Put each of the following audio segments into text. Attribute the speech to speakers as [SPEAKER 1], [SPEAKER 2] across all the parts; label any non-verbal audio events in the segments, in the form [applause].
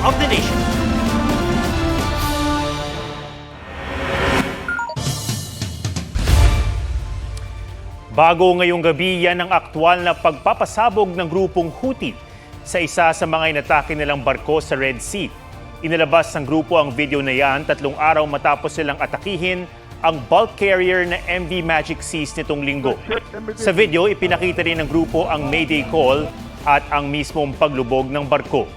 [SPEAKER 1] of the nation. Bago ngayong gabi, yan ang aktwal na pagpapasabog ng grupong Houthi sa isa sa mga inatake nilang barko sa Red Sea. Inilabas ng grupo ang video na yan tatlong araw matapos silang atakihin ang bulk carrier na MV Magic Seas nitong linggo. Sa video, ipinakita rin ng grupo ang Mayday Call at ang mismong paglubog ng barko.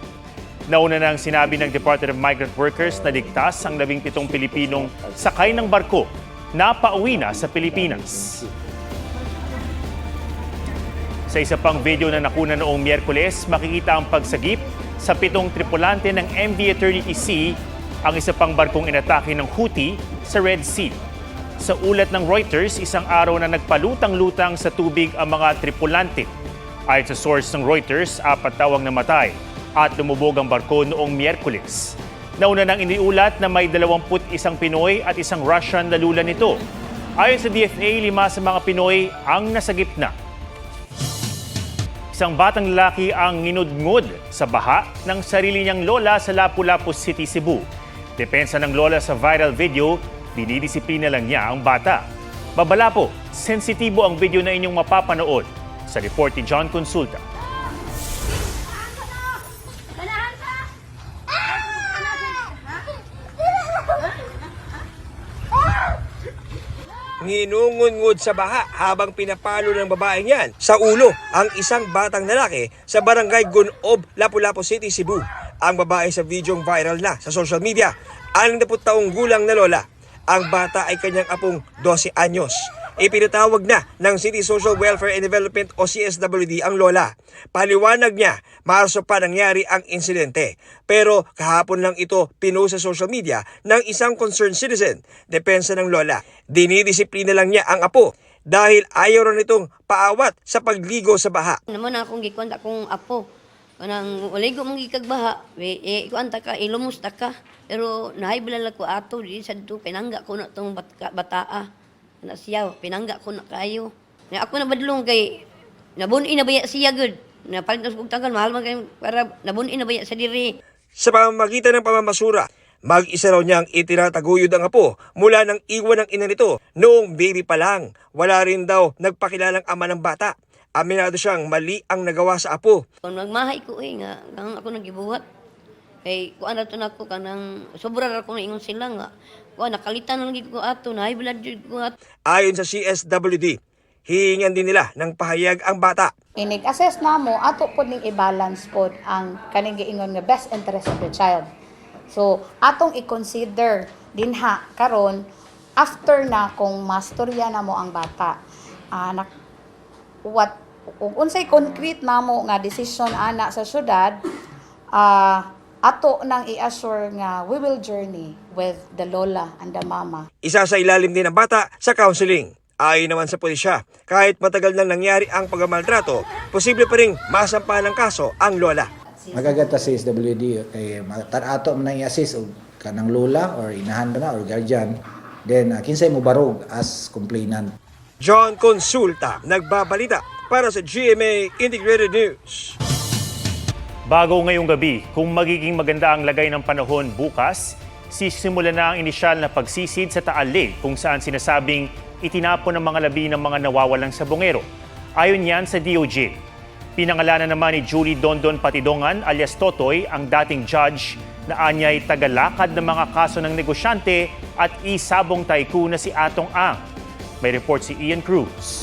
[SPEAKER 1] Nauna nang sinabi ng Department of Migrant Workers na ligtas ang labing pitong Pilipinong sakay ng barko na pauwi na sa Pilipinas. Sa isa pang video na nakuna noong Miyerkules, makikita ang pagsagip sa pitong tripulante ng MV Eternity Sea, ang isa pang barkong inatake ng Houthi sa Red Sea. Sa ulat ng Reuters, isang araw na nagpalutang-lutang sa tubig ang mga tripulante. Ayon sa source ng Reuters, apat tawang namatay at lumubog ang barko noong Miyerkules. Nauna nang iniulat na may 21 Pinoy at isang Russian na lula nito. Ayon sa DFA, lima sa mga Pinoy ang nasagip na. Isang batang lalaki ang nginudngod sa baha ng sarili niyang lola sa Lapu-Lapu City, Cebu. Depensa ng lola sa viral video, dinidisiplina lang niya ang bata. Babala po, sensitibo ang video na inyong mapapanood sa report ni John Consulta.
[SPEAKER 2] Nginungungod sa baha habang pinapalo ng babaeng yan sa ulo ang isang batang lalaki sa barangay Gunob, Lapu-Lapu City, Cebu. Ang babae sa videong viral na sa social media, 60 taong gulang na lola. Ang bata ay kanyang apong 12 anyos. Ipinatawag na ng City Social Welfare and Development o CSWD ang lola. Paliwanag niya, Marso pa nangyari ang insidente. Pero kahapon lang ito pinost sa social media ng isang concerned citizen. Depensa ng lola. Dinidisiplina lang niya ang apo dahil ayaw rin itong paawat sa pagligo sa baha.
[SPEAKER 3] Naman akong gikuan akong apo. Kanang uligo mong gikagbaha, eh, eh kuan ta ka, ilumos ta ka. Pero nahibilala ko ato di sa dito pinangga ko na tong bata, bataa. Na siya, pinangga ko na kayo. Na ako na badlong kay nabunin na baya siya good. Na palit na sa tagal, mahal man kayo para nabunin na baya sa diri.
[SPEAKER 2] Sa pamamagitan ng pamamasura, mag-isa raw niyang itinataguyod ang apo mula ng iwan ng ina nito noong baby pa lang. Wala rin daw nagpakilalang ama ng bata. Aminado siyang mali ang nagawa sa apo.
[SPEAKER 3] Kung magmahay ko eh nga, ako nagibuhat. Kay kuan ra to nako kanang sobra ra ko na ingon sila nga. Kuan nakalitan na lagi ko ato, nahay bilad jud ko ato.
[SPEAKER 2] Ayon sa CSWD, hihingan din nila ng pahayag ang bata.
[SPEAKER 4] inig-assess na mo, ato po ning i-balance po ang kaning giingon nga best interest of the child. So, atong i-consider dinha karon after na kung mastorya na mo ang bata. Nak- what ug unsay concrete na mo nga decision ana sa syudad, ah ato nang i-assure nga we will journey with the lola and the mama
[SPEAKER 2] Isa sa ilalim din ang bata sa counseling. Ayon naman sa pulisya, kahit matagal nang nangyari ang pagmamaltrato, posible pa rin masampahan ng kaso ang lola.
[SPEAKER 5] magagata sa SWD kay tarato man nang i-assist og kanang lola or inahan na or guardian then uh, kinsay mo barog as complainant
[SPEAKER 2] John Consulta, nagbabalita para sa GMA Integrated News.
[SPEAKER 1] Bago ngayong gabi, kung magiging maganda ang lagay ng panahon bukas, sisimula na ang inisyal na pagsisid sa Taal Lake kung saan sinasabing itinapon ang mga labi ng mga nawawalang sabongero. Ayon yan sa DOJ. Pinangalanan naman ni Julie Dondon Patidongan alias Totoy ang dating judge na anyay tagalakad ng mga kaso ng negosyante at isabong tycoon na si Atong Ang. May report si Ian Cruz.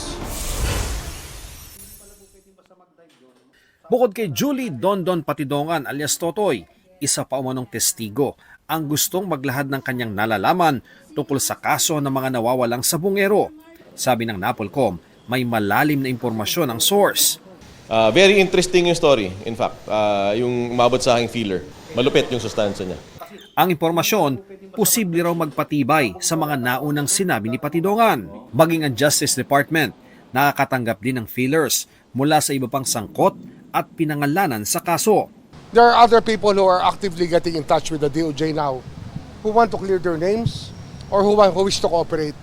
[SPEAKER 6] Bukod kay Julie Dondon Patidongan alias Totoy, isa pa umanong testigo ang gustong maglahad ng kanyang nalalaman tungkol sa kaso ng mga nawawalang sabungero. Sabi ng Napolcom, may malalim na impormasyon ang source.
[SPEAKER 7] Ah, very interesting yung story, in fact. Ah, yung umabot sa aking feeler. Malupit yung sustansya niya.
[SPEAKER 6] Ang impormasyon, posible raw magpatibay sa mga naunang sinabi ni Patidongan. Maging ang Justice Department, nakakatanggap din ng feelers mula sa iba pang sangkot at pinangalanan sa kaso.
[SPEAKER 8] There are other people who are actively getting in touch with the DOJ now who want to clear their names or who, want, who wish to cooperate.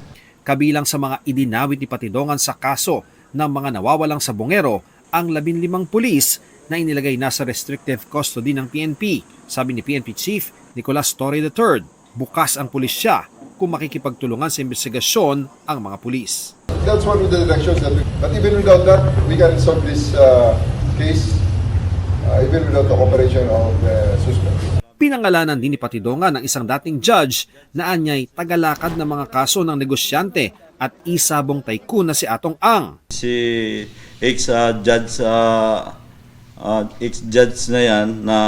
[SPEAKER 6] Kabilang sa mga idinawit ni Patidongan sa kaso ng mga nawawalang sabongero ang labinlimang pulis na inilagay nasa restrictive custody ng PNP. Sabi ni PNP Chief Nicolas Torre III, bukas ang pulisya kung makikipagtulungan sa investigasyon ang mga pulis.
[SPEAKER 9] That's one of the directions that we, but even without that, we can solve this uh, case uh, even without the cooperation of the suspect.
[SPEAKER 6] Pinangalanan din ni Patidongan ng isang dating judge na anyay tagalakad ng mga kaso ng negosyante at isabong tycoon na si Atong Ang.
[SPEAKER 10] si ex-judge uh, uh, ex-judge na yan na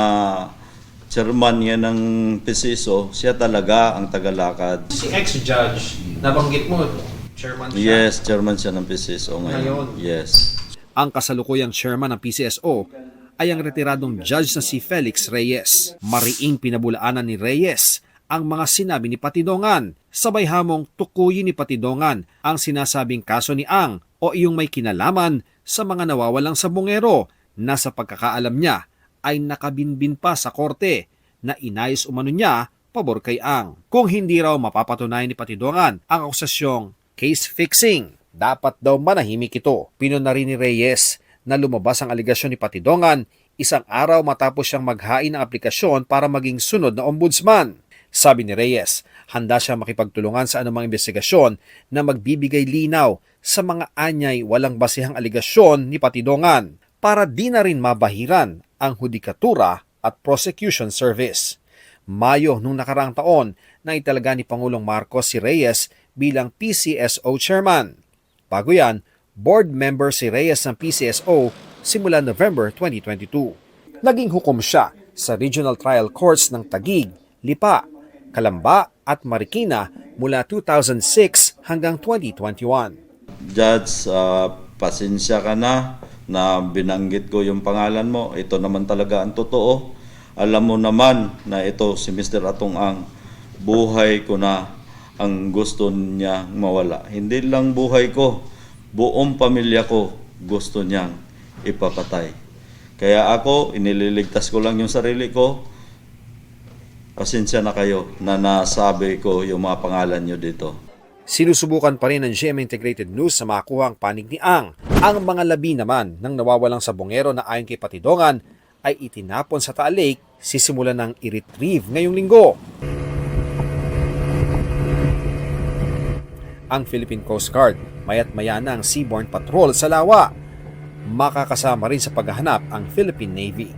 [SPEAKER 10] chairman yan ng PCSO, siya talaga ang tagalakad.
[SPEAKER 6] Si ex-judge, nabanggit mo, chairman
[SPEAKER 10] Yes, chairman siya ng PCSO ngayon.
[SPEAKER 6] Ngayon.
[SPEAKER 10] Yes.
[SPEAKER 6] Ang kasalukuyang chairman ng PCSO ay ang retiradong judge na si Felix Reyes. Mariing pinabulaanan ni Reyes ang mga sinabi ni Patidongan. Sabay hamong tukuyin ni Patidongan ang sinasabing kaso ni Ang o iyong may kinalaman sa mga nawawalang sabongero na sa pagkakaalam niya ay nakabinbin pa sa korte na inayos umano niya pabor kay Ang. Kung hindi raw mapapatunayan ni Patidongan ang akusasyong case fixing, dapat daw manahimik ito. Pinuna rin ni Reyes na lumabas ang aligasyon ni Patidongan isang araw matapos siyang maghain ng aplikasyon para maging sunod na ombudsman. Sabi ni Reyes, handa siya makipagtulungan sa anumang investigasyon na magbibigay linaw sa mga anyay walang basihang aligasyon ni Patidongan para di na rin mabahiran ang hudikatura at prosecution service. Mayo nung nakaraang taon na italaga ni Pangulong Marcos si Reyes bilang PCSO chairman. Bago yan, board member si Reyes ng PCSO simula November 2022. Naging hukom siya sa regional trial courts ng Tagig, Lipa, Kalamba at Marikina mula 2006 hanggang 2021.
[SPEAKER 10] Judge, uh, pasensya ka na na binanggit ko yung pangalan mo. Ito naman talaga ang totoo. Alam mo naman na ito si Mr. Atong Ang buhay ko na ang gusto niya mawala. Hindi lang buhay ko, buong pamilya ko gusto niyang ipapatay. Kaya ako, inililigtas ko lang yung sarili ko. Pasensya na kayo na nasabi ko yung mga pangalan nyo dito.
[SPEAKER 6] Sinusubukan pa rin ng GMA Integrated News sa makuha ang panig ni Ang. Ang mga labi naman ng nawawalang sabongero na ayon kay Patidongan ay itinapon sa Taal Lake sisimulan ng i-retrieve ngayong linggo. Ang Philippine Coast Guard mayat maya na ang seaborne patrol sa lawa. Makakasama rin sa paghahanap ang Philippine Navy.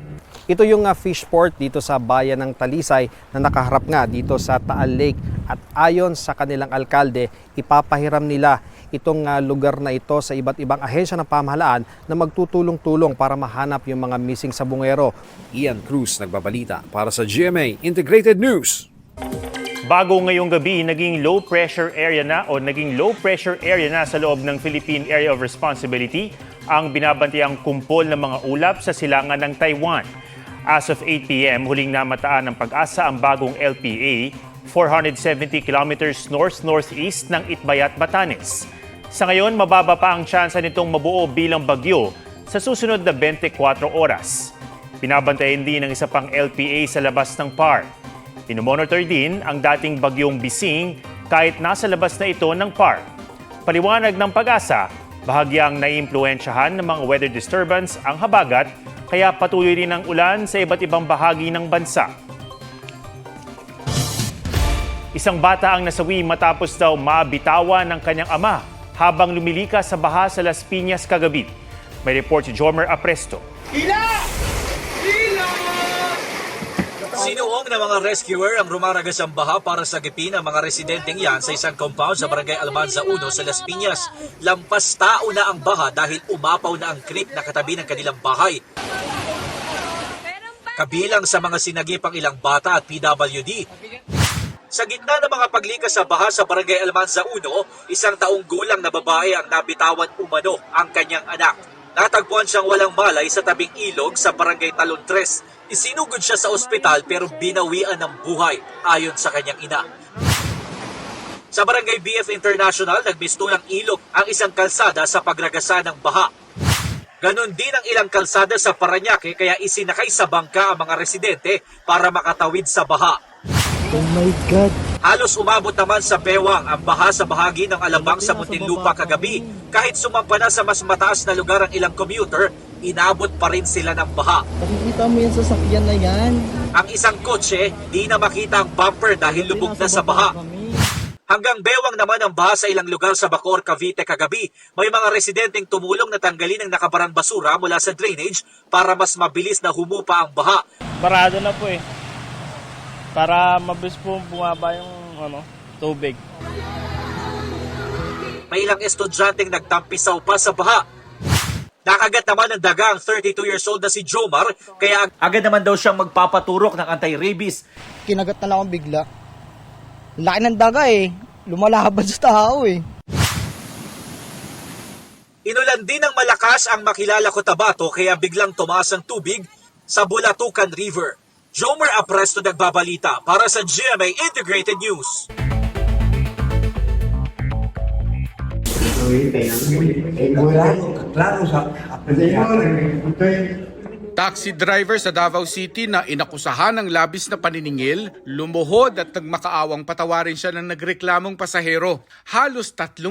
[SPEAKER 11] Ito yung uh, fish port dito sa bayan ng Talisay na nakaharap nga dito sa Taal Lake at ayon sa kanilang alkalde, ipapahiram nila itong uh, lugar na ito sa iba't ibang ahensya ng pamahalaan na magtutulong-tulong para mahanap yung mga missing sabungero.
[SPEAKER 6] Ian Cruz nagbabalita para sa GMA Integrated News.
[SPEAKER 1] Bago ngayong gabi, naging low pressure area na o naging low pressure area na sa loob ng Philippine Area of Responsibility ang binabantayang kumpol ng mga ulap sa silangan ng Taiwan. As of 8 p.m., huling namataan ng pag-asa ang bagong LPA 470 kilometers north-northeast ng Itbayat, Batanes. Sa ngayon, mababa pa ang tsansa nitong mabuo bilang bagyo sa susunod na 24 oras. Pinabantayan din ng isa pang LPA sa labas ng PAR. Pinomonitor din ang dating bagyong Bising kahit nasa labas na ito ng PAR. Paliwanag ng pag-asa, bahagyang naiimpluensyahan ng mga weather disturbance ang habagat kaya patuloy rin ang ulan sa iba't ibang bahagi ng bansa. Isang bata ang nasawi matapos daw mabitawan ng kanyang ama habang lumilika sa baha sa Las Piñas kagabi. May report si Jormer Apresto.
[SPEAKER 12] Sinuong ng mga rescuer ang rumaragas ang baha para sagipin ang mga residenteng yan sa isang compound sa Barangay Almanza 1 sa Las Piñas. Lampas tao na ang baha dahil umapaw na ang creek na katabi ng kanilang bahay. Kabilang sa mga sinagipang ilang bata at PWD. Sa gitna ng mga paglikas sa baha sa Barangay Almanza 1, isang taong gulang na babae ang nabitawan umano ang kanyang anak. Natagpuan siyang walang malay sa tabing ilog sa Barangay Talon 3. Isinugod siya sa ospital pero binawian ng buhay ayon sa kanyang ina. Sa Barangay BF International, nagmistulang ilog ang isang kalsada sa pagragasa ng baha. Ganon din ang ilang kalsada sa Paranaque kaya isinakay sa bangka ang mga residente para makatawid sa baha.
[SPEAKER 13] Oh my God!
[SPEAKER 12] Halos umabot naman sa bewang ang baha sa bahagi ng Alabang sa Muntinlupa kagabi. Kahit sumampa na sa mas mataas na lugar ang ilang commuter, inabot pa rin sila ng baha.
[SPEAKER 13] Nakikita mo yung sasakyan na yan.
[SPEAKER 12] Ang isang kotse, di na makita ang bumper dahil lubog na sa baha. Hanggang bewang naman ang baha sa ilang lugar sa Bacor, Cavite kagabi. May mga residenteng tumulong na tanggalin ang nakabarang basura mula sa drainage para mas mabilis na humupa ang baha.
[SPEAKER 13] Barado na po eh. Para mabilis po bumaba yung ano, tubig.
[SPEAKER 12] May ilang estudyanteng nagtampisaw pa sa baha. Nakagat naman ng daga ang 32 years old na si Jomar, kaya agad naman daw siyang magpapaturok ng anti-rabies.
[SPEAKER 13] Kinagat na lang ako bigla. Laki ng daga eh. Lumalaban sa tao eh.
[SPEAKER 12] Inulan din ng malakas ang makilala Cotabato kaya biglang tumaas ang tubig sa Bulatucan River. Jomer Apresto nagbabalita para sa GMA Integrated News.
[SPEAKER 14] Taxi driver sa Davao City na inakusahan ng labis na paniningil, lumuhod at nagmakaawang patawarin siya ng nagreklamong pasahero. Halos 3,000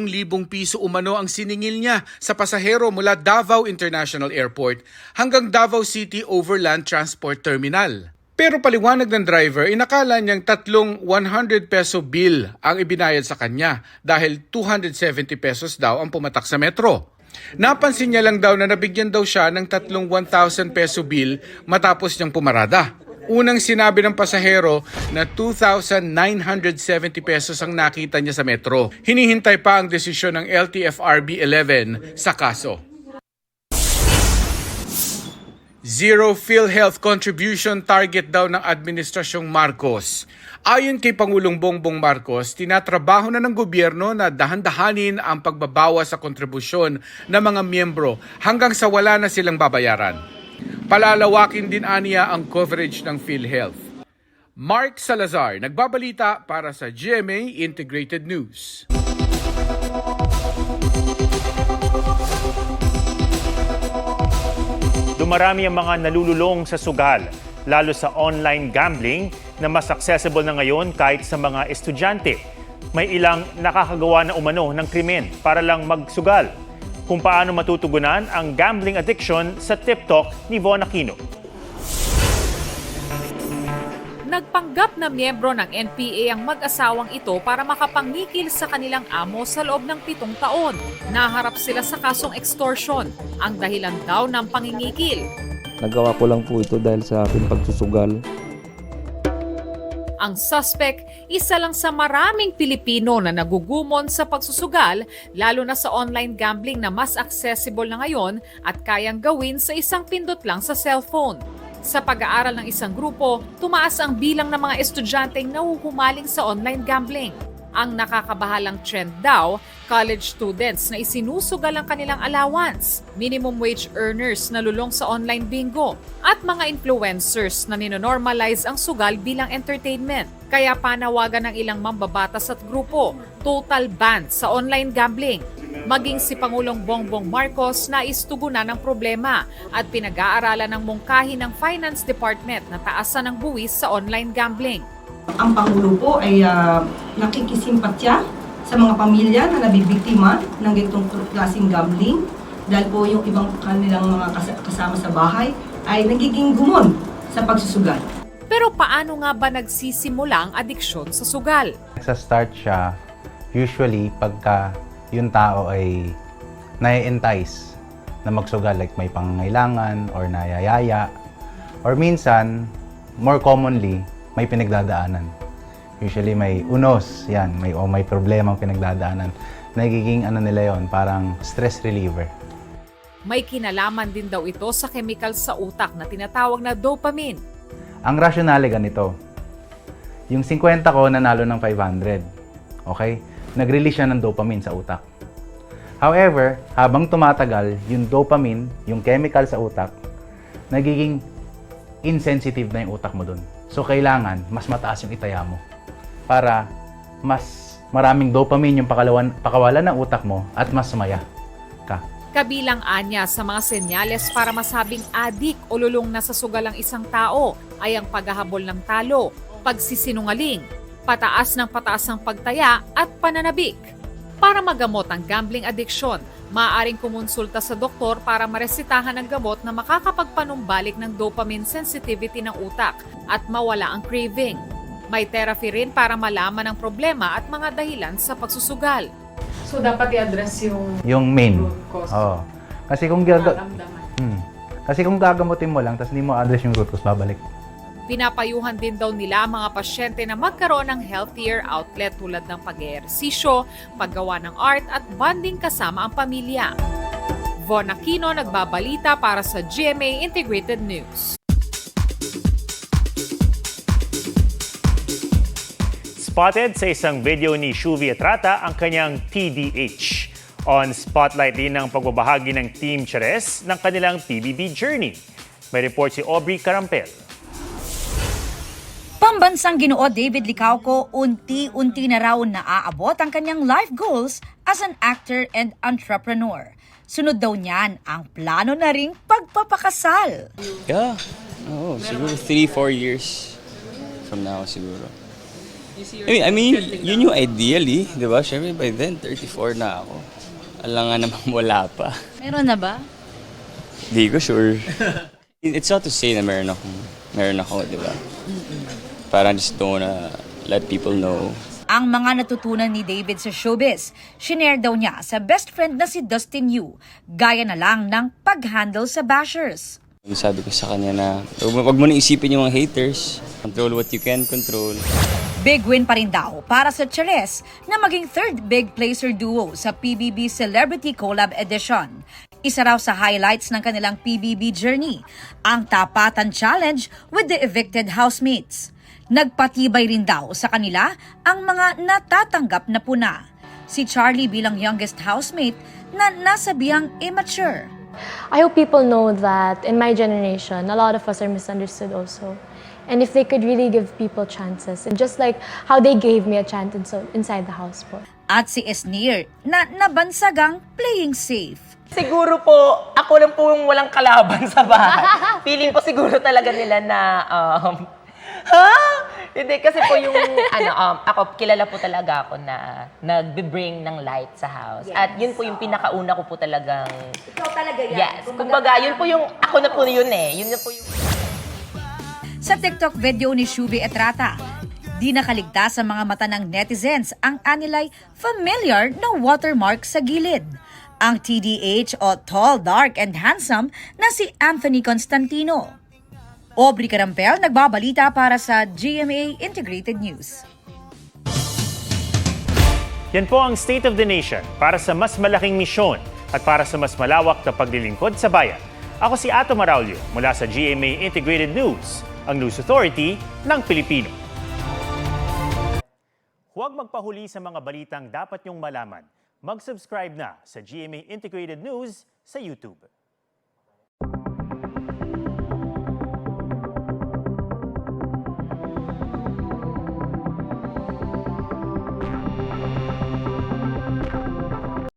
[SPEAKER 14] piso umano ang siningil niya sa pasahero mula Davao International Airport hanggang Davao City Overland Transport Terminal. Pero paliwanag ng driver, inakala niyang tatlong 100 peso bill ang ibinayad sa kanya dahil 270 pesos daw ang pumatak sa metro. Napansin niya lang daw na nabigyan daw siya ng tatlong 1,000 peso bill matapos niyang pumarada. Unang sinabi ng pasahero na 2,970 pesos ang nakita niya sa metro. Hinihintay pa ang desisyon ng LTFRB 11 sa kaso. Zero PhilHealth contribution target daw ng Administrasyong Marcos. Ayon kay Pangulong Bongbong Marcos, tinatrabaho na ng gobyerno na dahan-dahanin ang pagbabawa sa kontribusyon ng mga miyembro hanggang sa wala na silang babayaran. Palalawakin din aniya ang coverage ng PhilHealth. Mark Salazar, nagbabalita para sa GMA Integrated News.
[SPEAKER 1] Dumarami ang mga nalululong sa sugal, lalo sa online gambling na mas accessible na ngayon kahit sa mga estudyante. May ilang nakakagawa na umano ng krimen para lang magsugal. Kung paano matutugunan ang gambling addiction sa TikTok ni Von Aquino.
[SPEAKER 15] Nagpanggap na miyembro ng NPA ang mag-asawang ito para makapangikil sa kanilang amo sa loob ng pitong taon. Naharap sila sa kasong extortion, ang dahilan daw ng pangingikil.
[SPEAKER 13] Nagawa ko lang po ito dahil sa aking pagsusugal.
[SPEAKER 15] Ang suspect, isa lang sa maraming Pilipino na nagugumon sa pagsusugal, lalo na sa online gambling na mas accessible na ngayon at kayang gawin sa isang pindot lang sa cellphone. Sa pag-aaral ng isang grupo, tumaas ang bilang ng mga estudyanteng nahuhumaling sa online gambling. Ang nakakabahalang trend daw, college students na isinusugal ang kanilang allowance, minimum wage earners na lulong sa online bingo, at mga influencers na ninonormalize ang sugal bilang entertainment. Kaya panawagan ng ilang mambabatas at grupo, total ban sa online gambling. Maging si Pangulong Bongbong Marcos na istugunan ng problema at pinag-aaralan ng mungkahi ng Finance Department na taasan ng buwis sa online gambling.
[SPEAKER 16] Ang Pangulo po ay uh, nakikisimpatya sa mga pamilya na nabibiktima ng ganitong klaseng gambling dahil po yung ibang kanilang mga kas- kasama sa bahay ay nagiging gumon sa pagsusugal.
[SPEAKER 15] Pero paano nga ba nagsisimula ang adiksyon sa sugal?
[SPEAKER 17] Sa start siya, usually pagka yung tao ay nai-entice na magsugal like may pangangailangan or nayayaya or minsan more commonly may pinagdadaanan. Usually may unos yan may o may problema pinagdadaanan. Nagiging ano nila yon parang stress reliever.
[SPEAKER 15] May kinalaman din daw ito sa chemical sa utak na tinatawag na dopamine.
[SPEAKER 17] ang rationale ganito. Yung 50 ko nanalo ng 500 okay? Nag-release siya ng dopamine sa utak. However, habang tumatagal, yung dopamine, yung chemical sa utak, nagiging insensitive na yung utak mo dun. So, kailangan mas mataas yung itaya mo para mas maraming dopamine yung pakalawan, pakawalan ng utak mo at mas sumaya ka.
[SPEAKER 15] Kabilang anya sa mga senyales para masabing adik o lulong na sa sugal ang isang tao ay ang paghahabol ng talo, pagsisinungaling, pataas ng pataas ang pagtaya at pananabik. Para magamot ang gambling addiction, maaaring kumonsulta sa doktor para maresitahan ng gamot na makakapagpanumbalik ng dopamine sensitivity ng utak at mawala ang craving. May therapy rin para malaman ang problema at mga dahilan sa pagsusugal.
[SPEAKER 18] So, dapat i-address yung
[SPEAKER 17] Yung main.
[SPEAKER 18] root cause.
[SPEAKER 17] Oo. Kasi kung gaga-
[SPEAKER 18] nararamdaman.
[SPEAKER 17] Hmm. Kasi kung gagamutin mo lang, tapos hindi mo address yung root cause, babalik.
[SPEAKER 15] Pinapayuhan din daw nila mga pasyente na magkaroon ng healthier outlet tulad ng pag-ehersisyo, paggawa ng art at bonding kasama ang pamilya. Von Aquino nagbabalita para sa GMA Integrated News.
[SPEAKER 1] Spotted sa isang video ni Shuvi Etrata ang kanyang TDH. On spotlight din ang pagbabahagi ng Team Cheres ng kanilang PBB journey. May report si Aubrey Carampel.
[SPEAKER 19] Pambansang ginoo David Licauco, unti-unti na raw naaabot ang kanyang life goals as an actor and entrepreneur. Sunod daw niyan ang plano na ring pagpapakasal.
[SPEAKER 20] Yeah. Oo, siguro 3-4 years from now siguro. I mean, I mean yun yung ideally, di ba? Siyempre by then, 34 na ako. Alam nga naman wala pa.
[SPEAKER 19] Meron na ba?
[SPEAKER 20] Di ko sure. [laughs] It's not to say na meron ako, meron ako, di ba? Parang just don't wanna let people know.
[SPEAKER 19] Ang mga natutunan ni David sa showbiz, shinare daw niya sa best friend na si Dustin Yu, gaya na lang ng pag-handle sa bashers.
[SPEAKER 20] Sabi ko sa kanya na, wag mo, na isipin yung mga haters. Control what you can control.
[SPEAKER 19] Big win pa rin daw para sa Cheres na maging third big placer duo sa PBB Celebrity Collab Edition. Isa raw sa highlights ng kanilang PBB journey, ang Tapatan Challenge with the evicted housemates. Nagpatibay rin daw sa kanila ang mga natatanggap na puna. Si Charlie bilang youngest housemate na nasabihang immature.
[SPEAKER 21] I hope people know that in my generation, a lot of us are misunderstood also. And if they could really give people chances, and just like how they gave me a chance inside the house po.
[SPEAKER 19] At si Esnir na nabansagang playing safe.
[SPEAKER 22] Siguro po, ako lang po yung walang kalaban sa bahay. [laughs] Feeling ko siguro talaga nila na, um, [laughs] ha? Hindi, kasi po yung, ano, um, ako, kilala po talaga ako na nagbe-bring ng light sa house. At yun po yung pinakauna ko po talagang,
[SPEAKER 19] Ikaw talaga
[SPEAKER 22] yes. Kumbaga, yun po yung, ako na po yun eh. Yun na po yung,
[SPEAKER 19] Sa TikTok video ni Shubi Etrata, di nakaligtas sa mga mata ng netizens ang anilay familiar na watermark sa gilid. Ang TDH o Tall, Dark and Handsome na si Anthony Constantino. Aubrey Carampel nagbabalita para sa GMA Integrated News.
[SPEAKER 1] Yan po ang State of the Nation para sa mas malaking misyon at para sa mas malawak na paglilingkod sa bayan. Ako si Ato Maraulio mula sa GMA Integrated News, ang News Authority ng Pilipino. Huwag magpahuli sa mga balitang dapat niyong malaman. Mag-subscribe na sa GMA Integrated News sa YouTube.